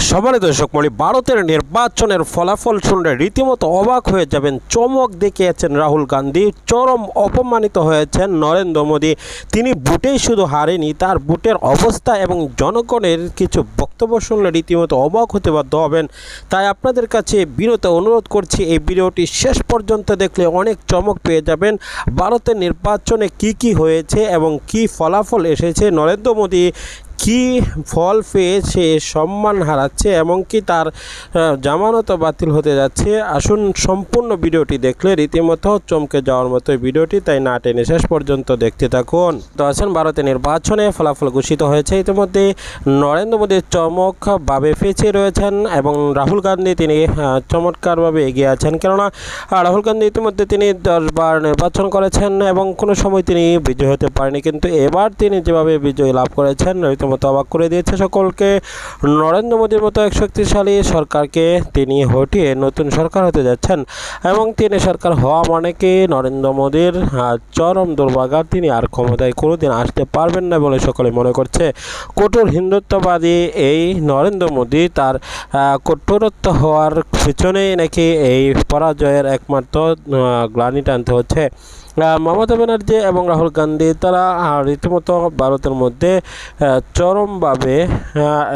সম্মানিত দর্শক মলি, ভারতের নির্বাচনের ফলাফল শুনলে রীতিমতো অবাক হয়ে যাবেন, চমক দেখিয়েছেন রাহুল গান্ধী, চরম অপমানিত হয়েছেন নরেন্দ্র মোদী। তিনি বুটেই শুধু হারেনি, তার বুটের অবস্থা এবং জনগণের কিছু বক্তব্য শুনলে রীতিমতো অবাক হতে বাধ্য হবেন। তাই আপনাদের কাছে বিরত অনুরোধ করছি, এই ভিডিওটি শেষ পর্যন্ত দেখলে অনেক চমক পেয়ে যাবেন। ভারতের নির্বাচনে কি কি হয়েছে এবং কি ফলাফল এসেছে নরেন্দ্র মোদী কি ফল পেয়ে সে সম্মান হারাচ্ছে এমনকি তার আহ, জামানতও বাতিল হতে যাচ্ছে। আসুন সম্পূর্ণ ভিডিওটি দেখলে রীতিমতো চমকে যাওয়ার মতো ভিডিওটি তাই না টেনে শেষ পর্যন্ত দেখতে থাকুন। তো আছেন ভারতের নির্বাচনে ফলাফল ঘোষিত হয়েছে। ইতিমধ্যে নরেন্দ্র মোদীর চমকভাবে পেছিয়ে রয়েছেন এবং রাহুল গান্ধী তিনি চমৎকারভাবে এগিয়ে আছেন। কেননা রাহুল গান্ধী ইতিমধ্যে তিনি দশবার নির্বাচন করেছেন এবং কোনো সময় তিনি বিজয় হতে পারেনি। কিন্তু এবার তিনি যেভাবে বিজয় লাভ করেছেন রীতিমতো অবাক করে দিয়েছে সকলকে। নরেন্দ্র মোদীর মতো এক শক্তিশালী সরকারকে তিনি হটিয়ে নতুন সরকার হতে যাচ্ছেন এবং তিনি সরকার হওয়া মানে কি? নরেন্দ্র মোদীর চরম দুর্ভাগা তিনি আর ক্ষমতায় কোনোদিন আসতে পারবেন না বলে সকলে মনে করছে। কঠোর হিন্দুত্ববাদী এই নরেন্দ্র মোদী তার কঠোরত্ব হওয়ার পিছনেই নাকি এই পরাজয়ের একমাত্র গ্লানি টানতে হচ্ছে। মমতা ব্যানার্জি এবং রাহুল গান্ধী, তারা রীতিমতো ভারতের মধ্যে চরমভাবে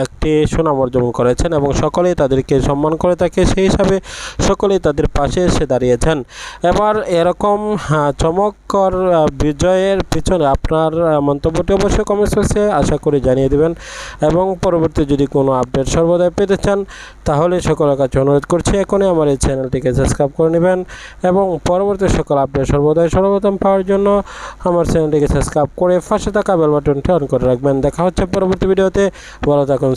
একটি সুনাম অর্জন করেছেন এবং সকলেই তাদেরকে সম্মান করে থাকে। সেই হিসাবে সকলেই তাদের পাশে এসে দাঁড়িয়েছেন। এবার এরকম চমৎকর বিজয়ের পিছনে আপনার মন্তব্যটি অবশ্যই কমেন্ট বক্সে আশা করি জানিয়ে দেবেন। এবং পরবর্তী যদি কোনো আপডেট সর্বদাই পেতে চান, তাহলে সকলের কাছে অনুরোধ করছি, এখনই আমার এই চ্যানেলটিকে সাবস্ক্রাইব করে নেবেন। এবং পরবর্তী সকল আপডেট সর্বদাই সর্বপ্রথম পাওয়ার জন্য আমার চ্যানেলটিকে সাবস্ক্রাইব করে পাশে থাকা বেল বাটনটি অন করে রাখবেন। দেখা হচ্ছে পরবর্তী ভিডিওতে। ভালো থাকুন